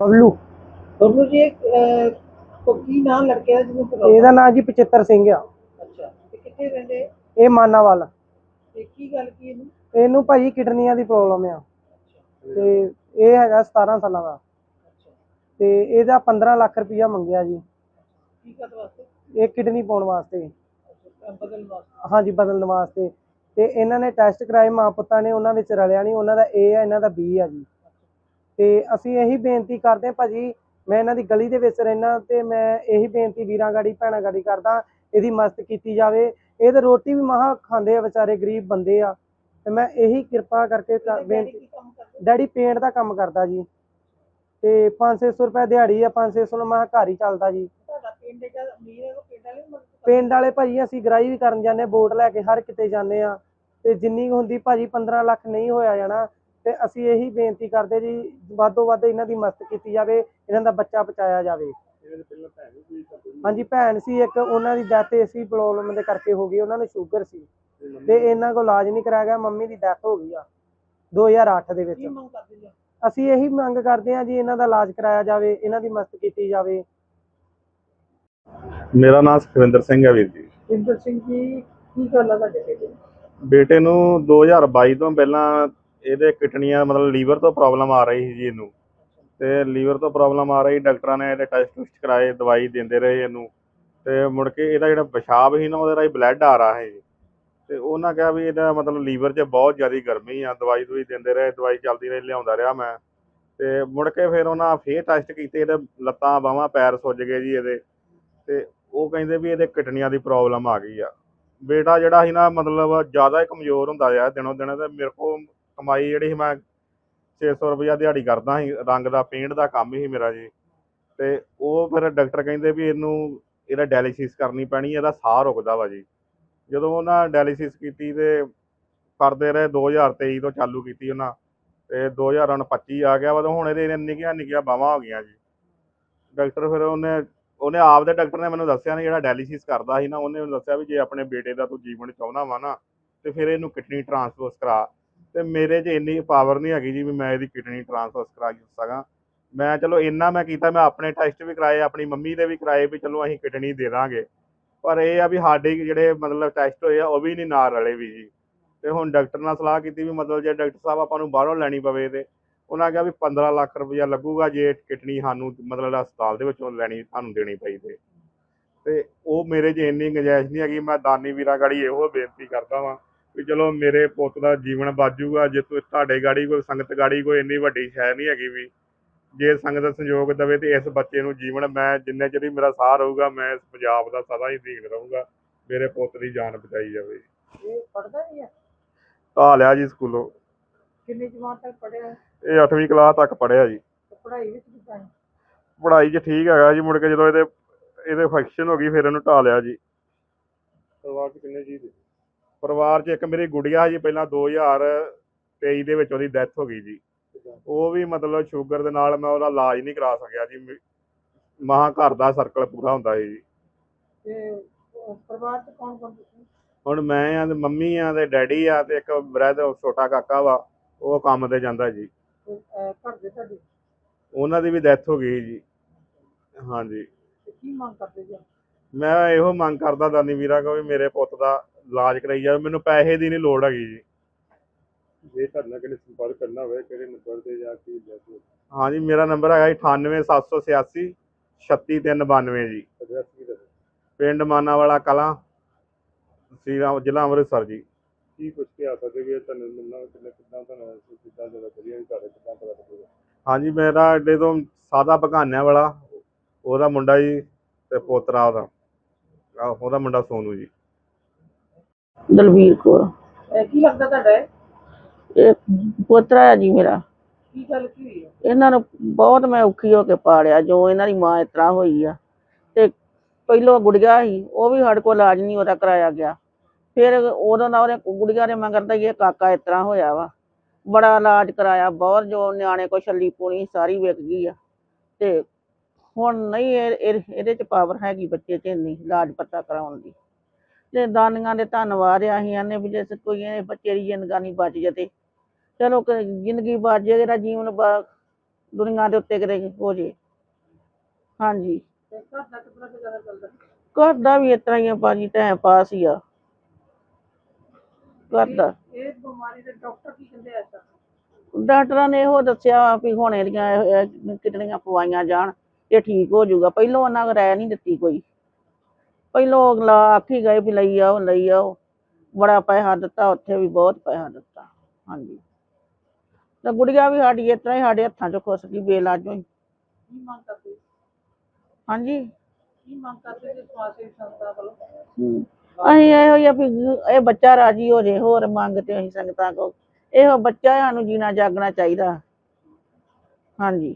ਬਬਲੂ ਤੁਹਾਨੂੰ ਜੀ ਇੱਕ ਅਹ, ਕੋ ਕੀ ਨਾਮ ਲੜਕੇ ਦਾ ਜਿਹਨੂੰ ਪ੍ਰੋਬਲਮ ਇਹਦਾ ਨਾਂ ਜੀ 75 ਸਿੰਘ ਆ। ਅੱਛਾ ਤੇ ਕਿੱਥੇ ਰਹਿੰਦੇ? ਇਹ ਮਾਨਾਵਾਲ। ਤੇ ਕੀ ਗੱਲ ਕੀ ਇਹਨੂੰ ਇਹਨੂੰ ਭਾਜੀ ਕਿਡਨੀਆਂ ਦੀ ਪ੍ਰੋਬਲਮ ਆ। ਤੇ ਇਹ ਹੈਗਾ 17 ਸਾਲਾਂ ਦਾ। ਅੱਛਾ। ਤੇ ਇਹਦਾ 15 ਲੱਖ ਰੁਪਇਆ ਮੰਗਿਆ ਜੀ। ਕੀ ਕਰ ਵਾਸਤੇ? ਇਹ ਕਿਡਨੀ ਪਾਉਣ ਵਾਸਤੇ। ਅੱਛਾ ਬਦਲ ਵਾਸਤੇ। ਹਾਂਜੀ ਬਦਲਣ ਵਾਸਤੇ। ਤੇ ਇਹਨਾਂ ਨੇ ਟੈਸਟ ਕਰਾਏ ਮਾਂ ਪੁੱਤਾਂ ਨੇ ਉਹਨਾਂ ਵਿੱਚ ਰਲਿਆ ਨਹੀਂ। ਉਹਨਾਂ ਦਾ ਏ ਆ ਇਹਨਾਂ ਦਾ ਬੀ ਆ ਜੀ। ਤੇ ਅਸੀਂ ਇਹੀ ਬੇਨਤੀ ਕਰਦੇ ਹਾਂ ਭਾਜੀ ਮੈਂ ਇਹਨਾਂ ਦੀ ਗਲੀ ਦੇ ਵਿੱਚ ਰਹਿਣਾ ਤੇ ਮੈਂ ਇਹੀ ਬੇਨਤੀ ਵੀਰਾਂ ਗਾੜੀ ਭੈਣਾਂ ਗਾੜੀ ਕਰਦਾ ਇਹਦੀ ਮਦਦ ਕੀਤੀ ਜਾਵੇ। ਇਹ ਤੇ ਰੋਟੀ ਵੀ ਮਹਾ ਖਾਂਦੇ ਆ ਵਿਚਾਰੇ ਗਰੀਬ ਬੰਦੇ ਆ। ਤੇ ਮੈਂ ਇਹੀ ਕਿਰਪਾ ਕਰਕੇ ਬੇਨਤੀ ਡੈਡੀ ਪੇਂਟ ਦਾ ਕੰਮ ਕਰਦਾ ਜੀ। ਤੇ 500 ਰੁਪਏ ਦਿਹਾੜੀ ਆ 500 ਨਾਲ ਮੈਂ ਘਰ ਹੀ ਚੱਲਦਾ ਜੀ। ਪਿੰਡ ਵਾਲੇ ਭਾਜੀ ਅਸੀਂ ਗਰਾਈ ਵੀ ਕਰਨ ਜਾਂਦੇ ਵੋਟ ਲੈ ਕੇ ਹਰ ਕਿਤੇ ਜਾਂਦੇ ਆ ਤੇ ਜਿੰਨੀ ਹੁੰਦੀ ਭਾਜੀ 15 ਲੱਖ ਨਹੀਂ ਹੋਇਆ ਜਾਣਾ। ਤੇ ਅਸੀਂ ਇਹੀ ਬੇਨਤੀ ਕਰਦੇ ਜੀ ਵੱਧੋ ਵੱਧ ਇਹਨਾਂ ਦੀ ਮਦਦ ਕੀਤੀ ਜਾਵੇ ਇਹਨਾਂ ਦਾ ਬੱਚਾ ਬਚਾਇਆ ਜਾਵੇ। ਹਾਂਜੀ ਭੈਣ ਸੀ ਇੱਕ ਉਹਨਾਂ ਦੀ ਡੈਥ ਇਸੀ ਪ੍ਰੋਬਲਮ ਦੇ ਕਰਕੇ ਹੋ ਗਈ ਉਹਨਾਂ ਨੂੰ ਸ਼ੂਗਰ ਸੀ। ਤੇ ਇਹਨਾਂ ਕੋਲ ਇਲਾਜ ਨਹੀਂ ਕਰਾਇਆ ਗਿਆ ਮੰਮੀ ਦੀ ਡੈਥ ਹੋ ਗਈ ਆ 2008 ਦੇ ਵਿੱਚ। ਅਸੀਂ ਇਹੀ ਮੰਗ ਕਰਦੇ ਹਾਂ ਜੀ ਇਹਨਾਂ ਦਾ ਇਲਾਜ ਕਰਾਇਆ ਜਾਵੇ ਇਹਨਾਂ ਦੀ ਮਦਦ ਕੀਤੀ ਜਾਵੇ। ਮੇਰਾ ਨਾਮ ਸੁਖਵਿੰਦਰ ਸਿੰਘ ਹੈ ਵੀਰ ਜੀ। ਇੰਦਰ ਸਿੰਘ ਜੀ ਕੀ ਗੱਲ ਆ ਤੁਹਾਡੇ ਬੇਟੇ ਨੂੰ? ਬੇਟੇ ਨੂੰ 2022 ਤੋਂ ਪਹਿਲਾਂ ਇਹਦੇ ਕਿਡਨੀਆਂ ਮਤਲਬ ਲੀਵਰ ਤੋਂ ਪ੍ਰੋਬਲਮ ਆ ਰਹੀ ਸੀ ਜੀ ਇਹਨੂੰ। ਤੇ ਲੀਵਰ ਤੋਂ ਪ੍ਰੋਬਲਮ ਆ ਰਹੀ, ਡਾਕਟਰਾਂ ਨੇ ਇਹਦੇ ਟੈਸਟ ਟੁਸਟ ਕਰਾਏ, ਦਵਾਈ ਦਿੰਦੇ ਰਹੇ ਇਹਨੂੰ। ਤੇ ਮੁੜ ਕੇ ਇਹਦਾ ਜਿਹੜਾ ਪਿਸ਼ਾਬ ਸੀ ਨਾ, ਉਹਦੇ ਰਾਹੀਂ ਬਲੱਡ ਆ ਰਿਹਾ ਹੈ ਜੀ ਤੇ ਉਹਨਾਂ ਕਿਹਾ ਵੀ ਇਹਦਾ ਮਤਲਬ ਲੀਵਰ 'ਚ ਬਹੁਤ ਜ਼ਿਆਦਾ ਗਰਮੀ ਆ, ਦਵਾਈ ਦਵਾਈ ਦਿੰਦੇ ਰਹੇ, ਦਵਾਈ ਚੱਲਦੀ ਰਹੀ, ਲਿਆਉਂਦਾ ਰਿਹਾ ਮੈਂ। ਤੇ ਮੁੜ ਕੇ ਫਿਰ ਉਹਨਾਂ ਫੇਰ ਟੈਸਟ ਕੀਤੇ, ਇਹਦੇ ਲੱਤਾਂ, ਬਾਹਾਂ, ਪੈਰ ਸੁੱਜ ਗਏ ਜੀ ਇਹਦੇ। ਤੇ ਉਹ ਕਹਿੰਦੇ ਵੀ ਇਹਦੇ ਕਿਡਨੀਆਂ ਦੀ ਪ੍ਰੋਬਲਮ ਆ ਗਈ ਆ। ਬੇਟਾ ਜਿਹੜਾ ਸੀ ਨਾ, ਮਤਲਬ ਜ਼ਿਆਦਾ ਹੀ ਕਮਜ਼ੋਰ ਹੁੰਦਾ ਰਿਹਾ ਦਿਨੋਂ ਦਿਨ, ਤੇ ਮੇਰੇ ਕੋਲ ਕਮਾਈ ਜਿਹੜੀ ਸੀ ਮੈਂ 600 ਰੁਪਇਆ ਦਿਹਾੜੀ ਕਰਦਾ ਸੀ, ਰੰਗ ਦਾ ਪੇਂਟ ਦਾ ਕੰਮ ਹੀ ਮੇਰਾ ਜੀ। ਤੇ ਉਹ ਫਿਰ ਡਾਕਟਰ ਕਹਿੰਦੇ ਵੀ ਇਹਨੂੰ ਇਹਦਾ ਡਾਇਲਿਸਿਸ ਕਰਨੀ ਪੈਣੀ, ਇਹਦਾ ਸਾਹ ਰੁਕਦਾ ਵਾ ਜੀ। ਜਦੋਂ ਉਹਨਾਂ ਡਾਇਲਿਸਿਸ ਕੀਤੀ ਤੇ ਕਰਦੇ ਰਹੇ 2023 ਤੋਂ ਚਾਲੂ ਕੀਤੀ ਉਹਨਾਂ, ਤੇ 2025 ਆ ਗਿਆ ਵਾ ਤੇ ਹੁਣ ਇਹਦੇ ਨਿੱਕੀਆਂ ਨਿੱਕੀਆਂ ਬਾਹਾਂ ਹੋ ਗਈਆਂ ਜੀ। ਡਾਕਟਰ ਫਿਰ ਉਹਨੇ ਉਹਨੇ ਆਪ ਦੇ ਡਾਕਟਰ ਨੇ ਮੈਨੂੰ ਦੱਸਿਆ ਨਾ ਜਿਹੜਾ ਡਾਇਲਿਸਿਸ ਕਰਦਾ ਸੀ ਨਾ, ਉਹਨੇ ਮੈਨੂੰ ਦੱਸਿਆ ਵੀ ਜੇ ਆਪਣੇ ਬੇਟੇ ਦਾ ਤੂੰ ਜੀਵਨ ਚਾਹੁੰਦਾ ਵਾ ਨਾ, ਤੇ ਫਿਰ ਇਹਨੂੰ ਕਿਡਨੀ ਟ੍ਰਾਂਸਫਰ ਕਰਾ ਤੇ ਮੇਰੇ 'ਚ ਇੰਨੀ ਪਾਵਰ ਨਹੀਂ ਹੈਗੀ ਜੀ ਵੀ ਮੈਂ ਇਹਦੀ ਕਿਡਨੀ ਟ੍ਰਾਂਸਫਰ ਕਰਾ ਸਕਾਂ। ਮੈਂ ਚਲੋ ਇੰਨਾ ਮੈਂ ਕੀਤਾ, ਮੈਂ ਆਪਣੇ ਟੈਸਟ ਵੀ ਕਰਾਏ, ਆਪਣੀ ਮੰਮੀ ਦੇ ਵੀ ਕਰਾਏ ਵੀ ਚਲੋ ਅਸੀਂ ਕਿਡਨੀ ਦੇ ਦਾਂਗੇ। ਪਰ ਇਹ ਆ ਵੀ ਸਾਡੇ ਜਿਹੜੇ ਮਤਲਬ ਟੈਸਟ ਹੋਏ ਆ, ਉਹ ਵੀ ਨਹੀਂ ਨਾਲ ਰਲੇ ਵੀ ਜੀ। ਤੇ ਹੁਣ ਡਾਕਟਰ ਨਾਲ ਸਲਾਹ ਕੀਤੀ ਵੀ ਮਤਲਬ ਜੇ ਡਾਕਟਰ ਸਾਹਿਬ ਆਪਾਂ ਨੂੰ ਬਾਹਰੋਂ ਲੈਣੀ ਪਵੇ ਤੇ ਉਹਨਾਂ ਕਿਹਾ ਵੀ 15 ਲੱਖ ਰੁਪਇਆ ਲੱਗੂਗਾ ਜੇ ਕਿਡਨੀ ਸਾਨੂੰ ਮਤਲਬ ਹਸਪਤਾਲ ਦੇ ਵਿੱਚੋਂ ਲੈਣੀ, ਸਾਨੂੰ ਦੇਣੀ ਪਈ ਤੇ। ਤੇ ਉਹ ਮੇਰੇ 'ਚ ਇੰਨੀ ਗੁੰਜਾਇਸ਼ ਨਹੀਂ ਹੈਗੀ, ਮੈਂ ਦਾਨੀ ਵੀਰਾਂ ਗਾੜੀ ਇਹੋ ਬੇਨਤੀ ਕਰਦਾ ਵਾਂ ਵੀ ਚਲੋ ਮੇਰੇ ਪੁੱਤ ਦਾ ਜੀਵਨ ਬਾਜੂਗਾ ਜੇ ਤੂੰ ਤੁਹਾਡੇ ਗਾੜੀ ਕੋਈ ਸੰਗਤ ਗਾੜੀ ਕੋਈ ਇੰਨੀ ਵੱਡੀ ਸ਼ੈ ਨਹੀਂ ਹੈਗੀ ਵੀ। ਜੇ ਸੰਗਤ ਸੰਯੋਗ ਦੇਵੇ ਤੇ ਇਸ ਬੱਚੇ ਨੂੰ ਜੀਵਨ ਮੈਂ ਜਿੰਨੇ ਚਿਰ ਵੀ ਮੇਰਾ ਸਾਹ ਰਹੂਗਾ ਮੈਂ ਇਸ ਪੰਜਾਬ ਦਾ ਸਦਾ ਹੀ ਦੀਨ ਰਹੂੰਗਾ ਮੇਰੇ ਪੁੱਤ ਦੀ ਜਾਨ ਬਚਾਈ ਜਾਵੇ। ਇਹ ਪੜਦਾ ਨਹੀਂ ਹੈ ਆ? ਲਿਆ ਜੀ ਸਕੂਲੋਂ। ਕਿੰਨੀ ਜਮਾਤ ਤੱਕ ਪੜਿਆ ਇਹ 8ਵੀਂ ਕਲਾਸ ਤੱਕ ਪੜ੍ਹਿਆ ਜੀ। ਪੜ੍ਹਾਈ ਵਿੱਚ ਕਿਦਾਂ ਹੈ? ਪੜ੍ਹਾਈ 'ਚ ਠੀਕ ਹੈਗਾ ਜੀ ਮੁੜ ਕੇ ਜਦੋਂ ਇਹਦੇ ਇਹਦੇ ਫੰਕਸ਼ਨ ਹੋ ਗਈ ਫਿਰ ਇਹਨੂੰ ਢਾ ਲਿਆ ਜੀ। ਪਰਿਵਾਰ 'ਚ ਕਿੰਨੇ ਜੀ ਪਰਿਵਾਰ 'ਚ ਇੱਕ ਮੇਰੀ ਗੁੜੀਆ ਜੀ ਪਹਿਲਾਂ 2023 ਦੇ ਵਿੱਚ ਉਹਦੀ ਡੈਥ ਹੋ ਗਈ ਜੀ। ਉਹ ਵੀ ਮਤਲਬ ਸ਼ੂਗਰ ਦੇ ਨਾਲ ਮੈਂ ਉਹਦਾ ਇਲਾਜ ਨਹੀਂ ਕਰਾ ਸਕਿਆ ਜੀ। ਮਹਾ ਘਰ ਦਾ ਸਰਕਲ ਪੂਰਾ ਹੁੰਦਾ ਸੀ ਜੀ। ਤੇ ਅਹ, ਪਰਿਵਾਰ ਚ ਕੌਣ ਕੌਣ ਤੁਸੀਂ? ਹੁਣ ਮੈਂ ਆ ਤੇ ਮੰਮੀ ਆ ਤੇ ਡੈਡੀ ਆ ਤੇ ਇੱਕ ਬ੍ਰਦਰ ਛੋਟਾ ਕਾਕਾ ਵਾ ਉਹ ਕੰਮ ਤੇ ਜਾਂਦਾ ਜੀ। ਘਰ ਦੇ ਤੁਹਾਡੇ? ਉਹਨਾਂ ਦੀ ਵੀ ਡੈਥ ਹੋ ਗਈ ਜੀ। ਹਾਂਜੀ। ਤੇ ਕੀ ਮੰਗ ਕਰਦੇ ਜੀ? ਮੈਂ ਇਹੋ ਮੰਗ ਕਰਦਾ ਦਾਨੀ ਵੀਰਾਂ ਕੋ ਵੀ ਮੇਰੇ ਪੁੱਤ ਦਾ ਇਲਾਜ ਕਰਾਈ ਜਾਵੇ ਮੈਨੂੰ ਪੈਸੇ ਦੀ ਨਹੀਂ ਲੋੜ ਹੈਗੀ ਜੀ। ਜੇ ਤੁਹਾਡੇ ਨਾਲ ਸੰਪਰਕ ਕਰਨਾ ਹੋਵੇ ਕਿਹੜੇ ਨੰਬਰ ਤੇ ਜਾਂ ਕੀ ਐਡਰੈਸ ਹਾਂਜੀ ਮੇਰਾ ਨੰਬਰ ਹੈਗਾ 98786 36392 ਜੀ। ਐਡਰੈਸ ਕੀ ਦੱਸੋ? ਪਿੰਡ ਮਾਨਾਵਾਲਾ ਕਲਾਂ ਤਹਿਸੀਲ ਜ਼ਿਲ੍ਹਾ ਅੰਮ੍ਰਿਤਸਰ ਜੀ। ਕੀ ਕੁਝ ਕਿਹਾ ਸਕਦੇ ਵੀ ਇਹ ਤੁਹਾਨੂੰ ਮਿਲਣਾ ਕਿੰਨੇ ਕਿੱਦਾਂ ਤੁਹਾਨੂੰ ਕਿੱਦਾਂ ਦਾ ਵਧੀਆ ਵੀ ਘਰ ਕਿੱਦਾਂ ਪਤਾ ਲੱਗੇਗਾ ਹਾਂਜੀ ਮੇਰਾ ਅੱਡੇ ਤੋਂ ਸਾਦਾ ਬਗਾਨਿਆਂ ਵਾਲਾ ਉਹਦਾ ਮੁੰਡਾ ਜੀ ਤੇ ਪੋਤਰਾ ਉਹਦਾ। ਉਹਦਾ ਮੁੰਡਾ ਸੋਨੂ ਜੀ। ਦਲਵੀਰ ਕੌਰ। ਅਹ, ਕੀ ਲੱਗਦਾ ਤੁਹਾਡਾ ਇਹ? ਇਹ ਪੋਤਰਾ ਹੈ ਜੀ ਮੇਰਾ। ਕੀ ਗੱਲ ਕੀ ਹੋਈ ਹੈ ਇਹਨਾਂ ਨੂੰ ਬਹੁਤ ਮੈਂ ਔਖੀ ਹੋ ਕੇ ਪਾਲਿਆ ਜੋ ਇਹਨਾਂ ਦੀ ਮਾਂ ਇਸ ਤਰ੍ਹਾਂ ਹੋਈ ਆ। ਤੇ ਪਹਿਲੋਂ ਗੁੜੀਆ ਸੀ ਉਹ ਵੀ ਸਾਡੇ ਕੋਲ ਇਲਾਜ ਨਹੀਂ ਉਹਦਾ ਕਰਾਇਆ ਗਿਆ। ਫਿਰ ਉਦੋਂ ਦਾ ਉਹਦੇ ਗੁੜੀਆ ਦੇ ਮਗਰ ਤਾਂ ਇਹ ਕਾਕਾ ਇਸ ਤਰ੍ਹਾਂ ਹੋਇਆ ਵਾ। ਬੜਾ ਇਲਾਜ ਕਰਾਇਆ ਬਹੁਤ ਜੋ ਨਿਆਣੇ ਕੋ ਛੱਲੀ ਪੂਣੀ ਸਾਰੀ ਵਿਕ ਗਈ ਆ। ਤੇ ਹੁਣ ਨਹੀਂ ਇਹ- ਇਹ- ਇਹਦੇ ਚ ਪਾਵਰ ਹੈਗੀ ਬੱਚੇ 'ਚ ਇੰਨੀ ਇਲਾਜ ਪਤਾ ਕਰਾਉਣ ਦੀ। ਤੇ ਦਾਨੀਆਂ ਦੇ ਧੰਨਵਾਦ ਆ ਅਸੀਂ ਆਨੇ ਵੀ ਜੇ ਕੋਈ ਇਹ ਬੱਚੇ ਦੀ ਜ਼ਿੰਦਗਾਨੀ ਬਚ ਜਤੇ ਚਲੋ ਕ- ਜ਼ਿੰਦਗੀ ਬਚ ਜੇ ਇਹਦਾ ਜੀਵਨ ਬਾ- ਦੁਨੀਆ ਦੇ ਉੱਤੇ ਕਿਤੇ ਹੋ ਜੇ ਹਾਂਜੀ। ਤੇ ਘਰ ਦਾ ਵੀ ਇਸ ਤਰ੍ਹਾਂ ਹੀ ਆ ਭਾਜੀ ਟਾਈਮ ਪਾਸ ਹੀ ਆ। ਘਰ ਦਾ। ਇਹ ਬਿਮਾਰੀ ਦੇ ਡਾਕਟਰ ਕੀ ਕਹਿੰਦੇ ਆ ਸਰ ਡਾਕਟਰਾਂ ਨੇ ਇਹੋ ਦੱਸਿਆ ਵੀ ਹੁਣ ਇਹਦੀਆਂ ਇਹ- ਇਹ ਕਿਡਨੀਆਂ ਪਵਾਈਆਂ ਜਾਣ ਇਹ ਠੀਕ ਹੋ ਜਾਊਗਾ। ਪਹਿਲੋਂ ਉਹਨਾਂ ਕੋਲ ਰਾਇ ਨਹੀਂ ਦਿੱਤੀ ਕੋਈ। ਪਹਿਲੋਂ ਅਗਲਾ ਆਖੀ ਗਏ ਵੀ ਲਈ ਆਓ ਲਈ ਆਓ। ਬੜਾ ਪੈਸਾ ਦਿੱਤਾ ਉੱਥੇ ਵੀ ਬਹੁਤ ਪੈਸਾ ਦਿੱਤਾ। ਹਾਂਜੀ। ਤੇ ਗੁੜੀਆ ਵੀ ਸਾਡੀ ਇਸ ਤਰ੍ਹਾਂ ਹੀ ਸਾਡੇ ਹੱਥਾਂ 'ਚ ਖੁੱਸ ਗਈ ਬੇਲਾਜੋਂ ਹੀ। ਕੀ ਮੰਗ ਕਰਦੇ? ਹਾਂਜੀ। ਕੀ ਮੰਗ ਕਰਦੇ ਜੀ ਸੰਸਥਾ ਵੱਲੋਂ? ਅਸੀਂ ਇਹੋ ਹੀ ਆ ਵੀ ਇਹ ਬੱਚਾ ਰਾਜੀ ਹੋ ਜੇ ਹੋਰ ਮੰਗ ਤੇ ਅਸੀਂ ਸੰਗਤਾਂ ਕੋ ਇਹੋ ਬੱਚਾ ਸਾਨੂੰ ਜੀਣਾ ਜਾਗਣਾ ਚਾਹੀਦਾ। ਹਾਂਜੀ।